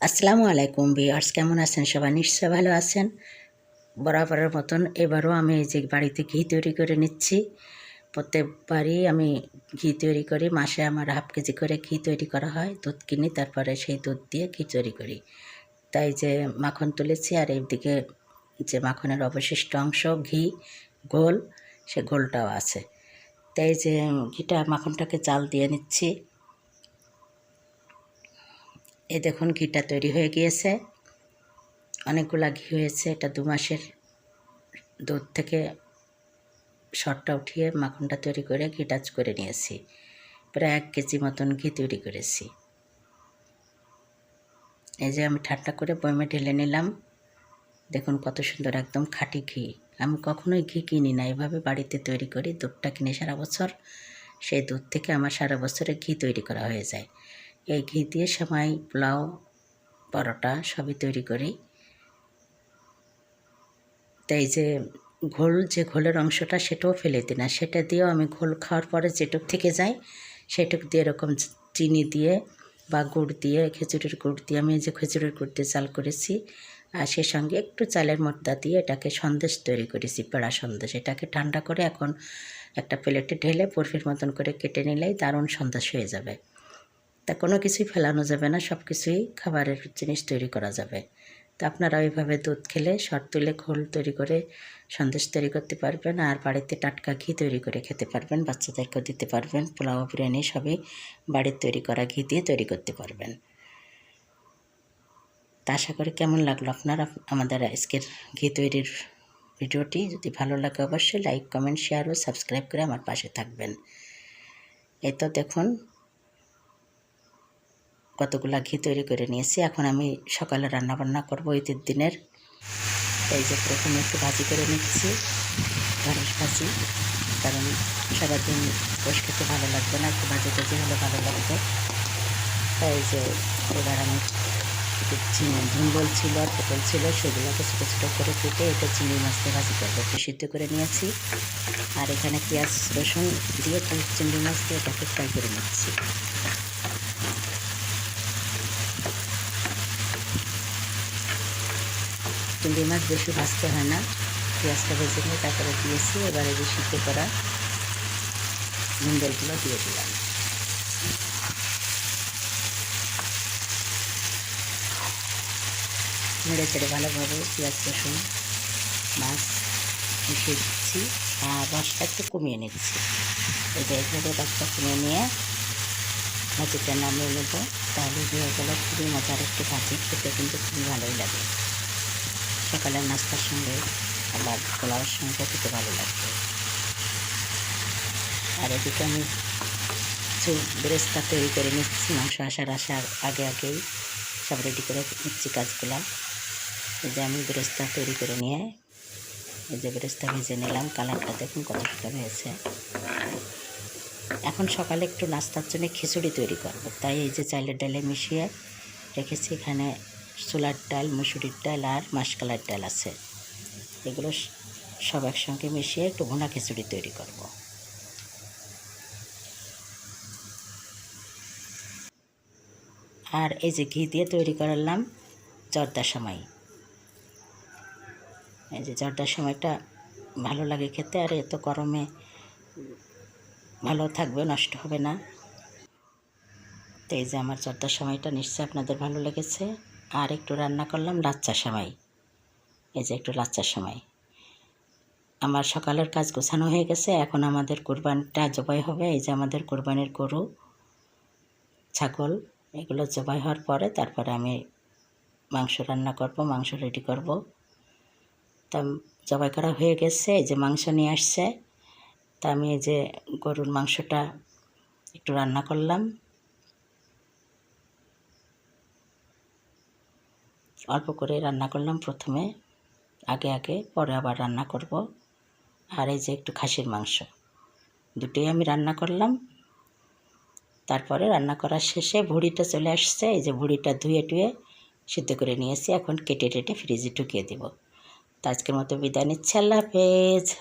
আসসালামু আলাইকুম বিয়ার্স কেমন আছেন? সবাই নিশ্চয় ভালো আছেন। বরাবরের মতন এবারও আমি এই যে বাড়িতে ঘি তৈরি করে নিচ্ছি। প্রত্যেকবারই আমি ঘি তৈরি করি। মাসে আমার হাফ কেজি করে ঘি তৈরি করা হয়, দুধ কিনি, তারপরে সেই দুধ দিয়ে ঘি তৈরি করি। তাই যে মাখন তুলেছি, আর এইদিকে যে মাখনের অবশিষ্ট অংশ, ঘি, গোল, সে গোলটাও আছে। তাই যে ঘিটা, মাখনটাকে জাল দিয়ে নিচ্ছি। এই দেখুন ঘিটা তৈরি হয়ে গিয়েছে। অনেকগুলা ঘি হয়েছে, এটা দু মাসের দুধ থেকে সরটা উঠিয়ে মাখনটা তৈরি করে ঘিটা করে নিয়েছি। প্রায় এক কেজি মতন ঘি তৈরি করেছি। এই যে আমি ঠাট্টা করে বয়মে ঢেলে নিলাম। দেখুন কত সুন্দর একদম খাঁটি ঘি। আমি কখনোই ঘি কিনি না। এভাবে বাড়িতে তৈরি করি, দুধটা কিনে সারা বছর, সেই দুধ থেকে আমার সারা বছরে ঘি তৈরি করা হয়ে যায়। এই ঘি দিয়ে সেমাই, পোলাও, পরোটা সবই তৈরি করি। তাই যে ঘোল, যে ঘোলের অংশটা সেটাও ফেলে দিই না। সেটা দিয়েও আমি ঘোল খাওয়ার পরে যেটুক থেকে যায়, সেটুক দিয়ে এরকম চিনি দিয়ে বা গুড় দিয়ে, খেজুরের গুড় দিয়ে, আমি যে খেজুরের গুড় দিয়ে চাল করেছি আর সে সঙ্গে একটু চালের মর্দা দিয়ে এটাকে সন্দেশ তৈরি করেছি, পেড়া সন্দেশ। এটাকে ঠান্ডা করে এখন একটা প্লেটে ঢেলে বরফির মতন করে কেটে নিলেই দারুণ সন্দেশ হয়ে যাবে। তা কোনো কিছুই ফেলানো যাবে না সব কিছুই খাবারের জিনিস তৈরি করা যাবে। তো আপনারা ওইভাবে দুধ খেলে, শর্ট তুলে ঘোল তৈরি করে সন্দেশ তৈরি করতে পারবেন আর বাড়িতে টাটকা ঘি তৈরি করে খেতে পারবেন, বাচ্চাদেরকেও দিতে পারবেন, পোলাও বিরিয়ানি সবই বাড়ির তৈরি করা ঘি দিয়ে তৈরি করতে পারবেন। তা আশা করি কেমন লাগল আপনার আমাদের আজকের ঘি তৈরির ভিডিওটি? যদি ভালো লাগে অবশ্যই লাইক, কমেন্ট, শেয়ার ও সাবস্ক্রাইব করে আমার পাশে থাকবেন। এই তো দেখুন কতগুলা ঘি তৈরি করে নিয়েছি। এখন আমি সকালে রান্না বান্না করব ঈদের দিনের। এই যে প্রথমে একটু ভাজি করে নিচ্ছি ঢেঁড়স ভাজি, কারণ সারাদিন বস খেতে ভালো লাগবে না, একটু ভাজি টাজি হলে ভালো লাগবে। তাই যে এবার আমি ঝুম্বল ছিল আর পটল ছিল সেগুলোকে ছোটো ছোটো করে কেটে এটা চিংড়ি মাছ দিয়ে ভাজি করব। একটু সিদ্ধ করে নিয়েছি। আর এখানে পেঁয়াজ, রসুন দিয়ে চিংড়ি মাছ দিয়ে এটাকে ফ্রাই করে নিচ্ছি। চিংড়ি মাছ বেশি ভাজতে হয় না। পেঁয়াজটা ভেজে নিয়ে তারপরে দিয়েছি, এবারে যে সিদ্ধ করা নুডলগুলো দিয়ে দিলাম। নেড়ে চেড়ে ভালোভাবে পেঁয়াজ, রসুন, মাছ মিশিয়ে দিচ্ছি, আর রসটা একটু কমিয়ে নিচ্ছি। যে এইভাবে রসটা কমিয়ে নিয়ে ভাজিটা নামিয়ে নেব, তাহলে হয়ে গেলো খুবই মজার একটু ভাজি, খেতে কিন্তু খুবই ভালোই লাগে। সকালের নাস্তার সঙ্গে আবার পোলাওয়ের সঙ্গে খেতে ভালো লাগবে। আর এদিকে আমি কিছু বেরেস্তা তৈরি করে নিচ্ছি, মাংস আসার আসার আগে আগেই সব রেডি করে নিচ্ছি কাজগুলা। এই যে আমি বেরেস্তা তৈরি করে নিয়ে এই যে বেরেস্তা ভেজে নিলাম, কালারটা দেখুন কত সুন্দর হয়েছে। এখন সকালে একটু নাস্তার জন্য খিচুড়ি তৈরি করব, তাই এই যে চাইলের ডালে মিশিয়ে রেখেছি এখানে ছোলার ডাল, মুসুরির ডাল আর মাসকালার ডাল আছে। এগুলো সব একসঙ্গে মিশিয়ে একটু ভুনা খিচুড়ি তৈরি করব। আর এই যে ঘি দিয়ে তৈরি করলাম জর্দার সময়। এই যে জর্দার সময়টা ভালো লাগে খেতে, আর এত গরমে ভালো থাকবে, নষ্ট হবে না। তো এই যে আমার জর্দার সময়টা নিশ্চয়ই আপনাদের ভালো লেগেছে। আর একটু রান্না করলাম লাচ্চার সময় এই যে একটু লাচ্চার সময় আমার সকালের কাজ গোছানো হয়ে গেছে, এখন আমাদের কোরবানিটা জবাই হবে। এই যে আমাদের কোরবানির গরু, ছাগল, এগুলো জবাই হওয়ার পরে তারপরে আমি মাংস রান্না করব, মাংস রেডি করব। তা জবাই করা হয়ে গেছে, এই যে মাংস নিয়ে আসছে। তা আমি এই যে গরুর মাংসটা একটু রান্না করলাম। অল্প করে রান্না করলাম প্রথমে। আগে আগে, পরে আবার রান্না করব। আর এই যে একটু খাসির মাংস। দুটোই আমি রান্না করলাম। তারপরে রান্না করার শেষে ভুড়িটা চলে আসছে। এই যে ভুড়িটা ধুয়ে টুয়ে সিদ্ধ করে নিয়েছি। এখন কেটে টেটে ফ্রিজে ঢুকিয়ে দেব। তো আজকের মতো বিদায় নিচ্ছে। আল্লাহ হাফেজ।